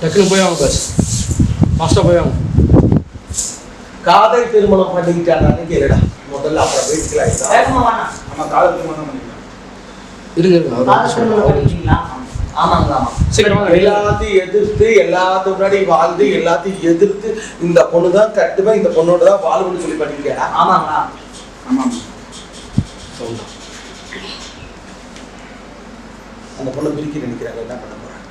டக்குன்னு போய் வாங்க பஸ். ஃபாஸ்ட்டாக போய் வாங்க. காதல் திருமணம் பண்ணிக்கிட்டானு கேளுடா. முதல்ல அப்புறம் பேசிக்கலாம். நம்ம காதல் திருமணம் பண்ணிக்கலாம். இருங்க எல்லாத்தையும் எதிர்த்து எல்லாத்துக்கு முன்னாடி வாழ்ந்து எல்லாத்தையும் எதிர்த்து இந்த பொண்ணு தான் கட்டுவேன் இந்த பொண்ணோட தான் வாழ்வுன்னு சொல்லி பண்ணிருக்கேடா ஆமாங்களா ஆமாம் சவுண்டா. அந்த பொண்ணை பிரிக்க நினைக்கிறாங்க என்ன பண்ண போறேன்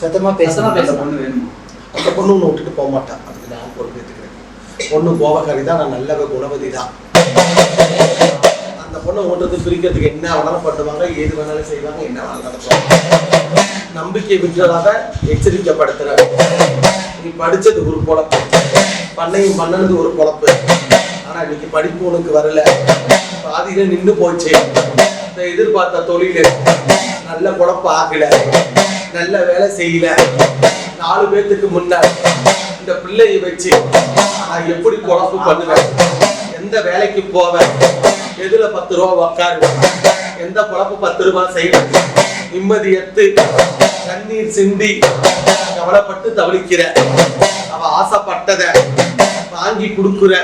சத்தமா பேசுமா அந்த பேசுமா பொண்ணு வேணுமா? அந்த பொண்ணு உன்னை விட்டுட்டு போக மாட்டான் அதுக்கு நான் பொறுப்பேற்றுக்கிறேன் பொண்ணு கோபக்காரி தான் நான் நல்லவ குணவதி தான் அந்த பொண்ணை ஓட்டுறது பிரிக்கிறதுக்கு என்ன வேணாலும் பண்ணுவாங்க ஏது வேணாலும் செய்வாங்க என்ன வேணாலும் நடத்துவாங்க. நம்பிக்கை விட்டுறதாக எச்சரிக்கப்படுத்துறேன் நீ படிச்சது ஒரு பொழப்பு. பண்ணையும் பண்ணனது ஒரு பொழப்பு. ஆனா இன்னைக்கு படிப்பு உனக்கு வரல. பாதியில நின்னு போச்சு. இந்த எதிர்பார்த்த தொழில். நல்ல குழப்பம் ஆகல. நல்ல வேலை செய்யல. நாலு பேர்த்துக்கு முன்னாடி இந்த பிள்ளையை வச்சு நான் எப்படி குழப்பு பண்ணுவேன்? எந்த வேலைக்கு போவேன்? எதுல பத்து ரூபா உக்காருவேன்? எந்த குழப்பு பத்து ரூபா செய்வேன்? நிம்மதி எத்து தண்ணீர் சிந்தி கவலைப்பட்டு தவிக்கிற. அவ ஆசைப்பட்டத வாங்கி கொடுக்குற.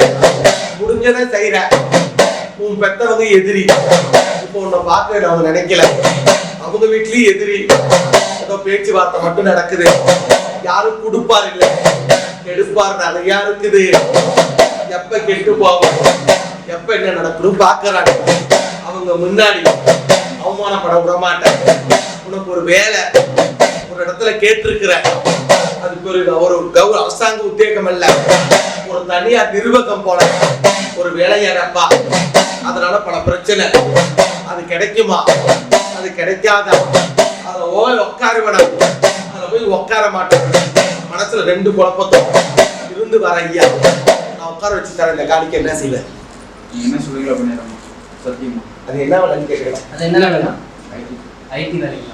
முடிஞ்சதை செய்யற உன் பெத்தவங்க எதிரி. இப்போ உன்னை பார்க்க அவங்க நினைக்கல. அவங்க வீட்லயும் எதிரி. ஏதோ பேச்சுவார்த்தை மட்டும் நடக்குது. யாரும் கொடுப்பார் இல்ல. எடுப்பார் நிறையா இருக்குது. எப்ப கெட்டு போவோம் எப்ப என்ன நடக்கணும் பாக்குறாங்க அவங்க முன்னாடி அவமானப்பட விட மாட்டேன் உனக்கு ஒரு வேலை. ஒரு இடத்துல கேட்டிருக்கிறேன். அதுக்கு ஒரு ஒரு கௌரவ அரசாங்க உத்தியோகம் அல்ல ஒரு தனியார் நிர்வாகம் போல. ஒரு வேலையாரப்பா அதனால பல பிரச்சனை. அது கிடைக்குமா? அது கிடைக்காதா? அதுல போய் உட்காருவேன் அதுல போய் உட்கார மாட்டேன். மனசுல ரெண்டு குழப்பத்தோம் இருந்து வர ஐயா. நான் உட்கார வச்சு தரேன். இந்த காணிக்கு என்ன செய்வேன் நீ என்ன சொல்லுவீங்களோ பண்ணிடுறோம் சத்தியமா. அது என்ன வேலைன்னு கேட்கலாம் அது என்ன வேணும் ஐடி. ஐடி வேலைங்களா?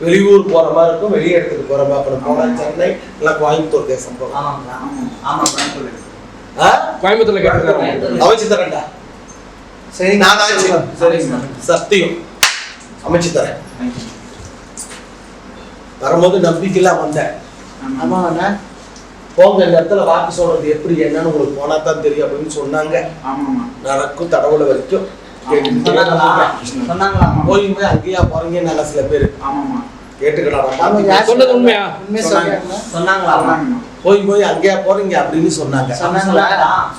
வெளியூர் போற மாதிரி இருக்கும் வெளி இடத்துக்கு போற மாதிரி இருக்கும். போனா சென்னை இல்லை கோயம்புத்தூர் தேசம் ஆமா. ஆ? கோயம்புத்தூர்ல கேட்டுருக்காங்க. அமைச்சு தரேன்டா. சரி நான் ஆச்சு சரிங்க சத்தியம். அமைச்சு தரேன். வரும்போது நம்பிக்கைலாம் வந்தேன். ஆமாம் ஆமாண்ணா போங்க இந்த இடத்துல வாக்கு சொல்றது எப்படி என்னன்னு உங்களுக்கு போனா தான் தெரியும் அப்படின்னு சொன்னாங்க. நடக்கும் தடவுல வரைக்கும். சொன்னாங்களா. சொன்னாங்களா போய் போய் அங்கேயா போறீங்கன்னு சில பேர். ஆமாம்மா. கேட்டுக்கலாம் சொன்னது உண்மையா? உண்மை சொன்னாங்க. சொன்னாங்களா போய் போய் அங்கேயா போறீங்க அப்படின்னு சொன்னாங்க. சொன்னாங்களா?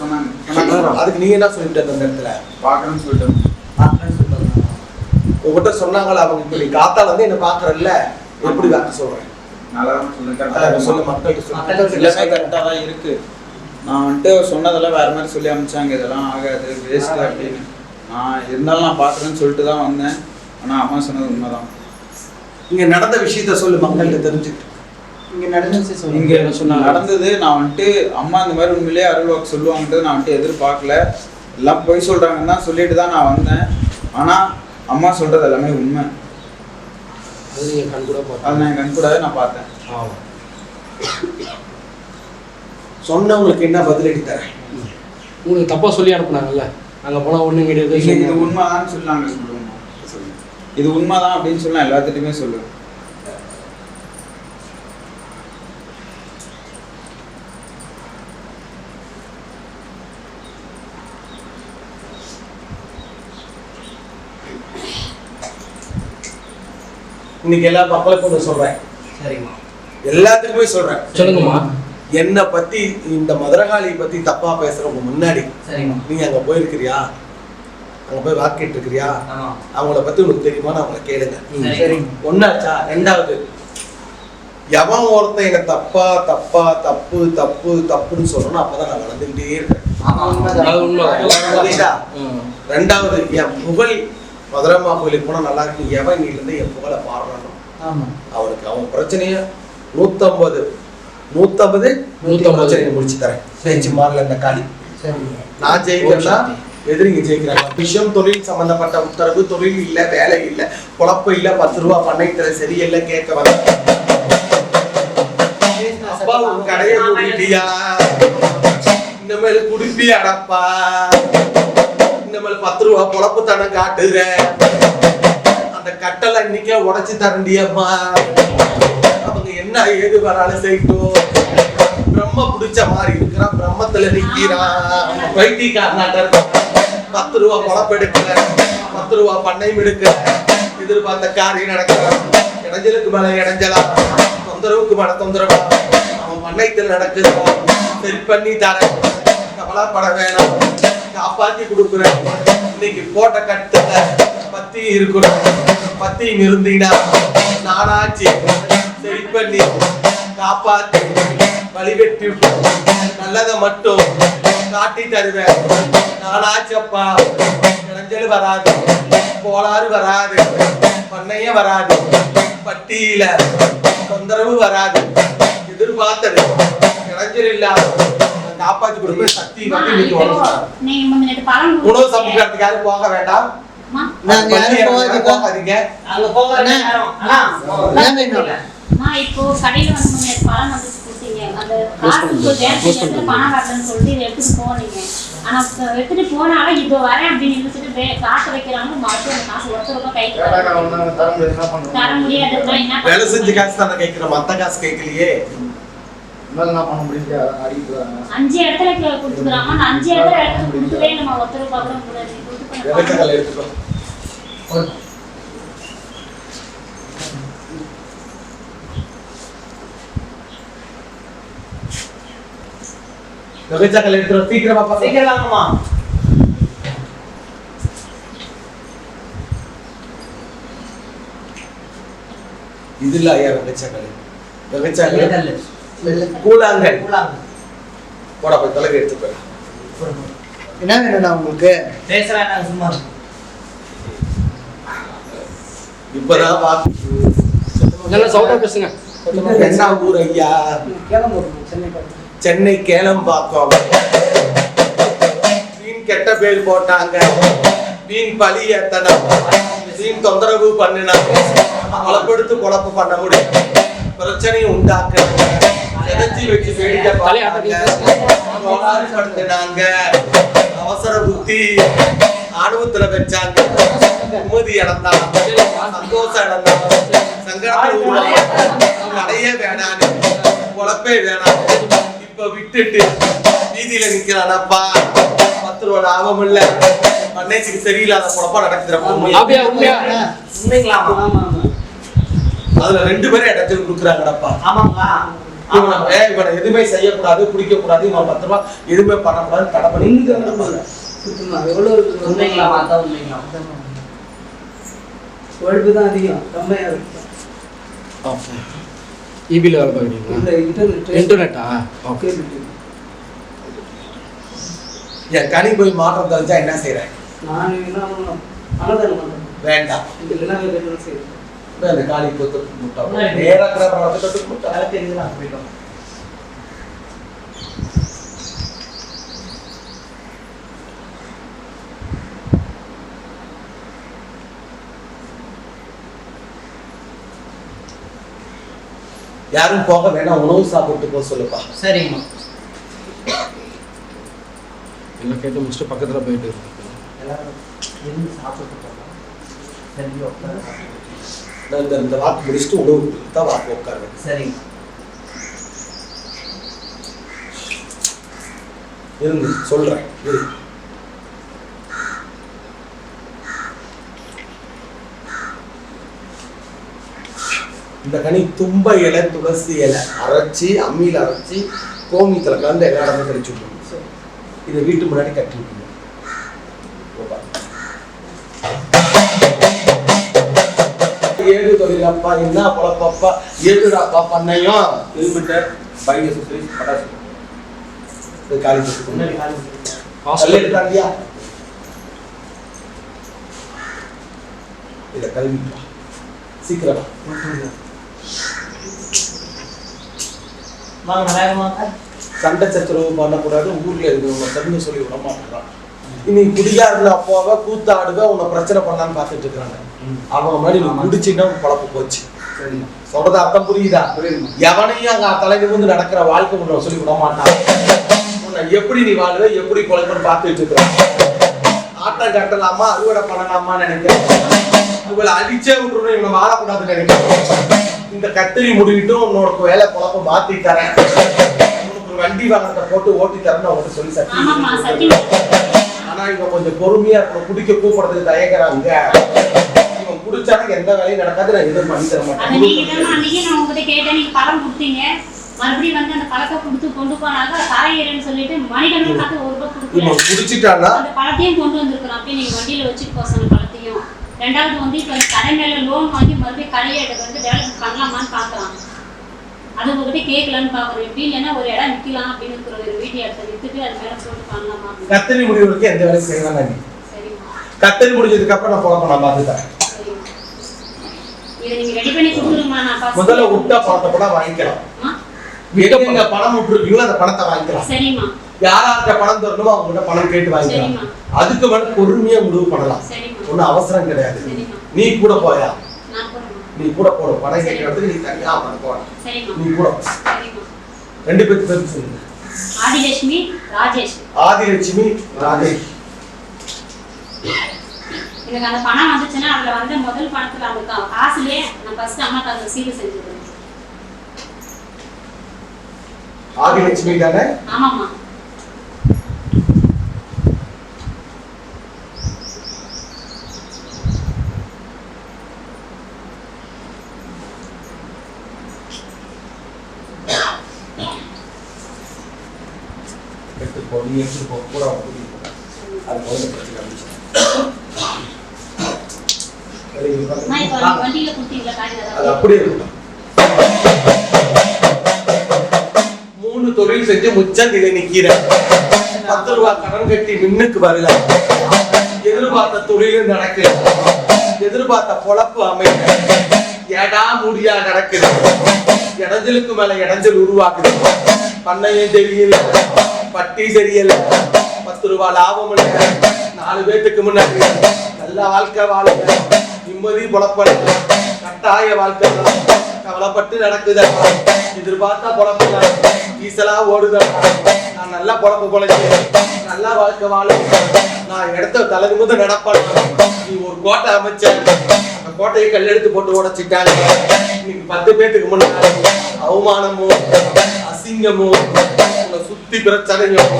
சொன்னாங்க. அதுக்கு நீங்க என்ன சொல்லிட்டு அந்த இடத்துல? பார்க்குறேன்னு சொல்லிட்டு பார்க்கணும்னு சொல்லுவாங்க உங்ககிட்ட சொன்னாங்களா? அவங்க இப்படி காத்தால வந்து என்ன பாக்குறல்ல எப்படி வாக்கு சொல்றேன்? நல்லா நான் வந்துட்டு சொன்னதெல்லாம் வேற மாதிரி சொல்லி அனுப்பிச்சாங்க. இதெல்லாம் ஆகாது வேஸ்ட் அப்படின்னு. நான் இருந்தாலும் நான் பார்க்குறேன்னு சொல்லிட்டு தான் வந்தேன். ஆனால் அம்மா சொன்னது உண்மைதான். இங்க நடந்த விஷயத்த சொல்லு மக்கள்கிட்ட தெரிஞ்சுக்கிட்டு. இங்க நடந்துச்சு இங்க சொன்ன நடந்தது நான் வந்துட்டு அம்மா இந்த மாதிரி உண்மையிலேயே அருள் வாக்கு சொல்லுவாங்கன்ட்டு நான் வந்துட்டு எதிர்பார்க்கல. எல்லாம் பொய் சொல்றாங்கன்னு தான் சொல்லிட்டு தான் நான் வந்தேன். ஆனா அம்மா சொல்றது எல்லாமே உண்மை. அது நீங்க கண் கூட அது பார்த்தேன் நான் என் கண் கூடவே நான் பார்த்தேன். சொன்னவங்களுக்கு என்ன பதிலடி தரேன்? உங்களுக்கு தப்பா சொல்லி அனுப்புனாங்கல்ல? அங்க போனா ஒண்ணும் கிடையாது இது உண்மைதான்னு சொல்லி நாங்கள் சொல்லுவோம் இது உண்மைதான் அப்படின்னு சொல்லி நான் எல்லாத்துட்டையுமே சொல்லுவேன் இன்னைக்கு எல்லா மக்களுக்கும் ஒண்ணு சொல்றேன். சரிம்மா. எல்லாத்துக்குமே சொல்றேன். சொல்லுங்கம்மா. என்னை பத்தி இந்த மதுரகாளி பத்தி தப்பா பேசுறவங்க முன்னாடி சரிம்மா. நீ அங்க போயிருக்கிறியா? அங்க போய் வாக்கிட்டு இருக்கிறியா அவங்கள பத்தி உனக்கு தெரியுமான்னு அவங்கள கேளுங்க. ஒன்னாச்சா ரெண்டாவது எவன் ஒருத்தன் என்ன தப்பா தப்பா தப்பு தப்பு தப்புன்னு சொல்றேனோ அப்பதான் நான் வளர்ந்துக்கிட்டே இருக்கேன். ரெண்டாவது என் புகழ் மதுரம்மா கோயிலுக்கு போனா நல்லா இருக்கு எவன் இருந்து என் புகழை பாடுறானோ அவனுக்கு அவன் பிரச்சனைய நூத்தம்பது. நூத்தம்பது. பிரச்சனையை முடிச்சு தரேன். பேச்சு மாறல இந்த சரிங்க நான் ஜெயிக்கிறேன்னா எதிரிங்க ஜெயிக்கிறாங்க. விஷயம் தொழில் சம்பந்தப்பட்ட உத்தரவு தொழில் இல்ல வேலை இல்ல குழப்பம் இல்ல பத்து ரூபா பண்ணை தர சரியில்லை கேட்க வர. அப்பா உன் கடையை மூடிட்டியா இனிமேல் குடிப்பி அடப்பா இனிமேல் பத்து ரூபா பொழப்பு தனம் காட்டுற அந்த கட்டளை இன்னைக்கே உடைச்சு தரண்டியம்மா என்ன ஏது வேணாலும் செய்யட்டும் பிரம்ம பிடிச்ச மாதிரி இருக்கிறான் பிரம்மத்துல நிக்கிறான் வைத்தியக்காரனாட்ட பத்து ரூபா குழப்பம் எடுக்கல பத்து ரூபா பண்ணையும் எடுக்கல. எதிர்பார்த்த காரியம் நடக்கல. இடைஞ்சலுக்கு மேல இடைஞ்சலா? தொந்தரவுக்கு மேல தொந்தரவா? அவன் பண்ணையத்தில் நடக்குது. சரி பண்ணி தரேன். கவலைப்பட வேணாம். காப்பாத்தி கொடுக்குறேன். இன்னைக்கு போட்ட கட்டுல. பத்தி இருக்கிறோம் பத்தியும் இருந்தீங்கன்னா நானாச்சு. சரி பண்ணி காப்பாத்தி வழிவெட்டி விட்டு நல்லதை மட்டும் காட்டி தருவேன். நானாச்சப்பா இடைஞ்சல் வராது கோளாறு வராது பண்ணைய வராது பட்டியில தொந்தரவு வராது. எதிர்பார்த்தது இடைஞ்சல் இல்லாத காப்பாத்தி கொடுப்பேன். சக்தி வந்து இன்னைக்கு நீங்க உணவு சமைக்கிறதுக்கு யாரும் போக வேண்டாம். நாங்க யாரும் போகாதீங்க. அங்க போக என்ன அம்மா, இப்போ கடையில வந்து முந்தினட்டு பழம் வந்து கொடுத்தீங்க. அந்த காசு எந்த பணம் வரலன்னு சொல்லிட்டு இதை எடுத்துட்டு போனீங்க. ஆனா இப்ப எடுத்துட்டு போனாலும் இதோ வரேன் அப்படின்னு நினைச்சிட்டு காசு வைக்கிறாங்க. மறுபடியும் அந்த காசு ஒருத்தர் ரூபாய் கைக்கு. தர என்ன வேலை செஞ்சு? காசு தானே கேட்கிறோம் மத்த காசு கேட்கலையே. அஞ்சு இடத்துல கொடுத்துக்கிறாங்க. அஞ்சு இடத்துல இடத்துல கொடுக்கவே நம்ம ஒருத்தர் ரூபாய் கூட விவச்சாக்கள் எடுத்துரும் சீக்கிரமா பாருங்க சீக்கிரம் வாங்கம்மா இது இல்ல ஐயா விவச்சாக்கள் வெள்ளை கூழாங்கல் கூழாங்க. போடா போய் தலைக்கு எடுத்துக்கோ என்ன வேணும்ண்ணா உங்களுக்கு பேசுறேன் சும்மா இப்பதான் வாக்கு நல்லா சவுண்டா பேசுங்க என்ன ஊர் ஐயா கிளம்பு சென்னை. சென்னை கேளம்பாக்கம். வீண் கெட்ட பேர் போட்டாங்க. வீண் பழி ஏத்தனம் வீண் தொந்தரவு பண்ணினாங்க குழப்படுத்து குழப்பம் பண்ண முடியும். பிரச்சனையும் உண்டாக்க எதிர்த்து வச்சு வேடிக்கை படுத்தினாங்க அவசர புத்தி. ஆணவத்துல வச்சாங்க. நிம்மதி இழந்தான். சந்தோஷம் இழந்தான். சங்கடத்தை. கடையே வேணான்னு. குழப்பே வேணாம். விட்டுட்டு வீதியில நிக்கிறானப்பா. பத்து ரூபா லாபம் இல்ல. பண்ணைக்கு சரியில்லாத குழப்பம் நடக்குதுறப்ப அப்படியா உண்மையா? உண்மைங்களாமா ஆமா ஆமா அதுல ரெண்டு பேரும் இடத்துல கொடுக்குறாங்கடப்பா. ஆமாங்களா இவனை எதுவுமே செய்யக்கூடாது பிடிக்க கூடாது இவன் பத்து ரூபா எதுவுமே பண்ணக்கூடாது தடை பண்ணி உழைப்பு தான் அதிகம். ரொம்ப இருக்கு. இபில வேலை பார்க்குறீங்களா? இந்த இன்டர்நெட் இன்டர்நெட்டா ஓகே என் கனி போய் மாற்றம் தெரிஞ்சா என்ன செய்யறேன் நான் என்ன பண்ணணும்? வேண்டாம். அந்த காலி தொட்டு முட்டை நேரா கிரகணத்தை தொட்டு முட்டை அதை தெரிஞ்சுதான் போயிட்டோம். யாரும் போக வேணாம் உணவு சாப்பிட்டு போக சொல்லுப்பா. சரிங்கம்மா. எல்லாம் கேட்டு முடிச்சுட்டு பக்கத்துல போயிட்டு எல்லாரும் சாப்பிட்டு போகலாம் சரி உட்காரு. நான் இந்த இந்த வாக்கு முடிச்சுட்டு உணவு தான் வாக்கு உட்காருவேன் சரிங்க. இருந்து சொல்றேன். இந்த கனி தும்ப இலை துளசி இலை அரைச்சி அம்மியில அரைச்சி கோமியத்துல கலந்து எல்லா இடமும் கடிச்சு விட்டுருங்க இதை வீட்டு முன்னாடி கட்டி ஏழு தொழிலப்பா என்ன பொழப்பப்பா? ஏழுடாப்பா பண்ணையும் கிலோமீட்டர் பைக் அசோசியேஷன் பட்டாசு. இது காலி முன்னாடி காலி எடுத்தாங்கயா இத கல்வி சீக்கிரம் வாங்க வேகமாக சண்டை சச்சரவு பண்ணக்கூடாது ஊர்ல இருக்கிறவங்க தெரிஞ்சு சொல்லி விட மாட்டேங்கிறான் இனி குடியாருல போவ கூத்தாடுவ உன்னை பிரச்சனை பண்ணலான்னு பார்த்துட்டு இருக்காங்க அவங்க மாதிரி நீ குடிச்சின்னா பழப்பு போச்சு. சொல்றது அர்த்தம் புரியுதா? எவனையும் அங்க தலை நிமிர்ந்து நடக்கிற வாழ்க்கை உன்னை சொல்லி விட மாட்டான் உன்னை எப்படி நீ வாழுவ எப்படி குழப்பன்னு பார்த்துட்டு இருக்கிறான். ஆட்டம் கட்டலாமா அறுவடை பண்ணலாமா நினைக்கிறேன். இவளை அடிச்சே விட்டுறணும் இவனை வாழக்கூடாதுன்னு நினைக்கிறேன். இந்த கத்திரி முடிவிட்டும் உன்னோட வேலை குழப்ப மாத்தி தரேன். உனக்கு வண்டி வாகனத்தை போட்டு ஓட்டி தரேன்னு அவங்கள்ட்ட சொல்லி சத்தியம் ஆனா இவன் கொஞ்சம் பொறுமையா இருக்கணும். குடிக்க கூப்பிடுறதுக்கு தயங்குறாங்க இவன் குடிச்சாலும் எந்த வேலையும் நடக்காது. நான் எதுவும் பண்ணி தர மாட்டேன். அன்னைக்கு நான் உங்ககிட்ட கேட்டேன். நீங்க பழம் கொடுத்தீங்க. மறுபடியும் வந்து அந்த பழத்தை கொடுத்து கொண்டு போனாங்க கரையேறேன்னு சொல்லிட்டு மணிகண்டன் பார்த்து ஒரு ரூபாய் குடிச்சிட்டான்னா அந்த பழத்தையும் கொண்டு வந்திருக்கிறோம். அப்படியே நீங்க வண்டியில வச்சுட்டு போக சொன்ன பழத்தையும். ரெண்டாவது வந்து இப்ப கடை மேல லோன் வாங்கி மறுபடியும் கடையை வந்து டெவலப் பண்ணலாமான்னு பாக்குறான் அது உங்ககிட்ட கேட்கலான்னு பாக்குறோம் எப்படி இல்லைன்னா ஒரு இடம் விற்கலாம் அப்படின்னு ஒரு வீட்டு இடத்த வித்துட்டு அது மேல போட்டு பண்ணலாமா. கத்திரி முடிவுக்கு எந்த வேலையும் செய்யலாம் கத்திரி முடிஞ்சதுக்கு அப்புறம் நான் குழப்பம் நான் பார்த்து தரேன் சரிம்மா இதை நீங்க ரெடி பண்ணி கொடுத்துருமா நான் first- முதல்ல விட்டா பணத்தை கூட வாங்கிக்கலாம்? எங்க பணம் விட்டுருக்கீங்களோ அந்த பணத்தை வாங்கிக்கலாம். சரிம்மா. யாரார்கிட்ட பணம் தரணுமோ அவங்ககிட்ட பணம் கேட்டு வாங்கிக்கலாம். அதுக்கு மேல பொறுமையா முடிவு பண்ணலாம். ஒன்றும் அவசரம் கிடையாது. நீ கூட போயா? நீ கூட போடும் பணம் கேட்கறதுக்கு நீ தனியா அவன் சரிம்மா. நீ கூட ரெண்டு பேருக்கு பேருக்கு சொல்லுங்க. ஆதிலட்சுமி ராஜேஷ். ஆதிலட்சுமி ராஜேஷ். எனக்கு அந்த பணம் வந்துச்சுன்னா அதுல வந்து முதல் பணத்துல அந்த காசுலயே நான் ஃபர்ஸ்ட் அம்மாக்கு அந்த சீடு செஞ்சுக்கிறேன் ஆதிலட்சுமி தானே? ஆமாம்மா எடுத்து போ நீ எடுத்து போ கூட அவன் கூட்டிட்டு போ. அது முதல்ல பிரச்சனை ஆரம்பிச்சு. சரி, இது அம்மா இப்போ பாருங்க. நீங்க வண்டியில கொடுத்தீங்களா காய் அது ஏதாவது? அப்படியே இருக்கும் மூணு தொழில் செஞ்சு முச்சந்தில நிக்கிறேன். பத்து ரூபா கடன் கட்டி மின்னுக்கு வரல. எதிர்பார்த்த தொழிலும் நடக்குது எதிர்பார்த்த பொழப்பு அமைக்க எடா முடியா நடக்குது. இடைஞ்சலுக்கு மேல இடைஞ்சல் உருவாக்குது. பண்ணையும் தெரியல. பட்டி தெரியல பத்து ரூபாய் லாபம் இல்ல நாலு பேத்துக்கு முன்னாடி நல்ல வாழ்க்கை வாழுங்க. நிம்மதி பொழப்பல கட்டாய வாழ்க்கை கவலைப்பட்டு நடக்குதா? எதிர்பார்த்தா பொழப்பு ஈசலா ஓடுதா? நான் நல்லா புலப்பு பொழைச்சு நல்லா வாழ்க்கை வாழும். நான் இடத்த தலைக்கு முதல் நடப்பேன். நீ ஒரு கோட்டை அமைச்ச. அந்த கோட்டையை கல்லெடுத்து போட்டு உடச்சிட்டாங்க. இன்னைக்கு பத்து பேத்துக்கு முன்னாடி அவமானமும் அசிங்கமும் உன்னை சுத்தி பிரச்சனையும்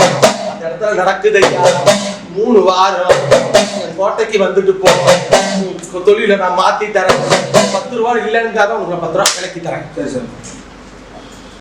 அந்த இடத்துல நடக்குது. ஐயா மூணு வாரம். கோட்டைக்கு வந்துட்டு போ தொழில நான் மாத்தி தரேன். பத்து ரூபா இல்லைன்னு உங்களை பத்து ரூபா விலைக்கு தரேன். சரி சார்.